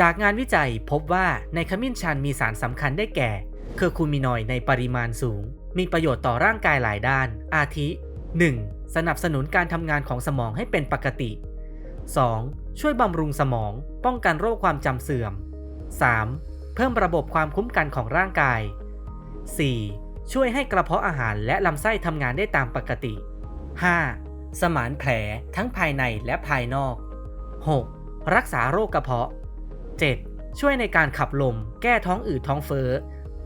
จากงานวิจัยพบว่าในขมิ้นชันมีสารสำคัญได้แก่เคอร์คูมินอยด์ในปริมาณสูง มีประโยชน์ต่อร่างกายหลายด้าน อาทิ 1. สนับสนุนการทำงานของสมองให้เป็นปกติ 2. ช่วยบำรุงสมอง ป้องกันโรคความจำเสื่อม 3. เพิ่มระบบความคุ้มกันของร่างกาย 4. ช่วยให้กระเพาะอาหารและลำไส้ทำงานได้ตามปกติ 5. สมานแผลทั้งภายในและภายนอก 6. รักษาโรคกระเพาะ 7. ช่วยในการขับลม แก้ท้องอืดท้องเฟ้อ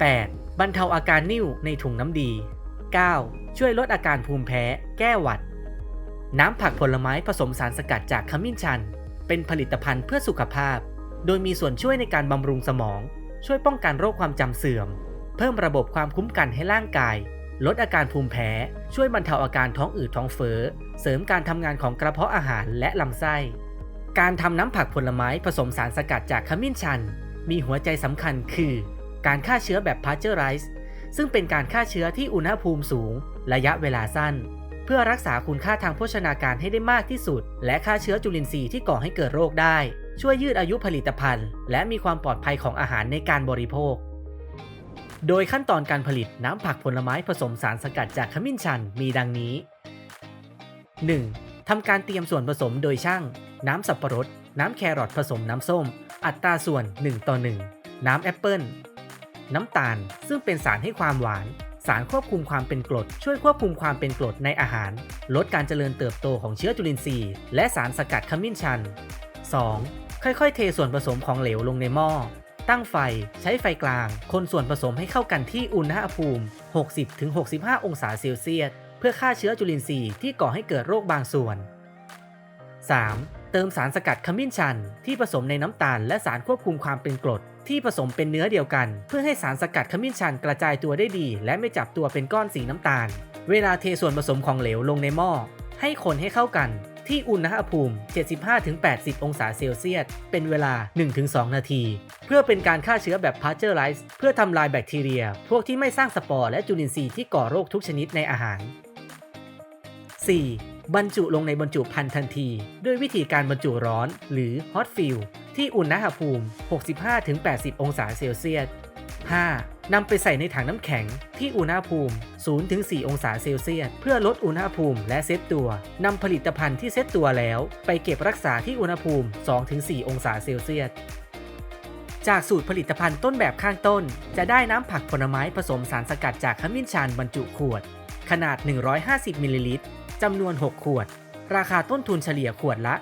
8. บรรเทาอาการนิ่วในถุงน้ำดี 9. ช่วยลดอาการภูมิแพ้ แก้หวัด น้ำผักผลไม้ผสมสารสกัดจากขมิ้นชัน เป็นผลิตภัณฑ์เพื่อสุขภาพ โดยมีส่วนช่วยในการบำรุงสมอง ช่วยป้องกันโรคความจำเสื่อม เพิ่มระบบความคุ้มกันให้ร่างกาย ลดอาการภูมิแพ้ ช่วยบรรเทาอาการท้องอืดท้องเฟ้อ เสริมการทำงานของกระเพาะอาหารและลำไส้ การทำน้ำผักผลไม้ผสมสารสกัดจากขมิ้นชัน มีหัวใจสำคัญคือ การฆ่าเชื้อแบบพาสเจอร์ไรส์ซึ่งเป็นการฆ่าเชื้อที่อุณหภูมิสูง ระยะเวลาสั้น เพื่อรักษาคุณค่าทางโภชนาการให้ได้มากที่สุด และฆ่าเชื้อจุลินทรีย์ที่ก่อให้เกิดโรคได้ ช่วยยืดอายุผลิตภัณฑ์ และมีความปลอดภัยของอาหารในการบริโภค โดยขั้นตอนการผลิตน้ำผักผลไม้ผสมสารสกัดจากขมิ้นชันมีดังนี้ 1. ทำการเตรียมส่วนผสมโดยช่าง น้ำสับปะรด น้ำแครอทผสมน้ำส้ม อัตราส่วน 1 ต่อ 1 น้ำแอปเปิลน้ำตาล ซึ่งเป็นสารให้ความหวาน สารควบคุมความเป็นกรด ช่วยควบคุมความเป็นกรดในอาหาร ลดการเจริญเติบโตของเชื้อจุลินทรีย์ และสารสกัดขมิ้นชัน 2. ค่อยๆ เทส่วนผสมของเหลวลงในหม้อ ตั้งไฟ ใช้ไฟกลาง คนส่วนผสมให้เข้ากันที่อุณหภูมิ 60-65 องศาเซลเซียส เพื่อฆ่าเชื้อจุลินทรีย์ที่ก่อให้เกิดโรคบางส่วน 3. เติมสารสกัดขมิ้นชัน ที่ผสมในน้ำตาลและสารควบคุมความเป็นกรด ที่ผสมเป็นเนื้อเดียวกัน เพื่อให้สารสกัดขมิ้นชันกระจายตัวได้ดี และไม่จับตัวเป็นก้อนสีน้ำตาล เวลาเทส่วนผสมของเหลวลงในหม้อให้คนให้เข้ากัน ที่อุณหภูมิ 75-80 องศาเซลเซียส เป็นเวลา 1-2 นาที เพื่อเป็นการฆ่าเชื้อแบบพาสเจอร์ไรส์เพื่อทำลายแบคทีเรีย พวกที่ไม่สร้างสปอร์และจุลินทรีย์ที่ก่อโรคทุกชนิดในอาหาร 4. บรรจุลงในบรรจุภัณฑ์ทันที ด้วยวิธีการบรรจุร้อนหรือ hot fill ที่อุณหภูมิ 65-80 องศาเซลเซียส 5. นำไปใส่ในถังน้ำแข็งที่อุณหภูมิ 0-4 องศาเซลเซียส เพื่อลดอุณหภูมิและเซตตัวนำผลิตภัณฑ์ที่เซตตัวแล้ว ไปเก็บรักษาที่อุณหภูมิ 2-4 องศาเซลเซียสจากสูตรผลิตภัณฑ์ต้นแบบข้างต้น จะได้น้ำผักผลไม้ผสมสารสกัดจากขมิ้นชันบรรจุขวด ขนาด 150มิลลิลิตร จำนวน 6 ขวด ราคาต้นทุนเฉลี่ยขวดละ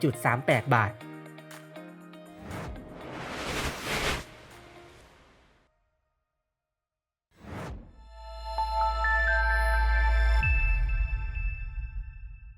14.38 บาท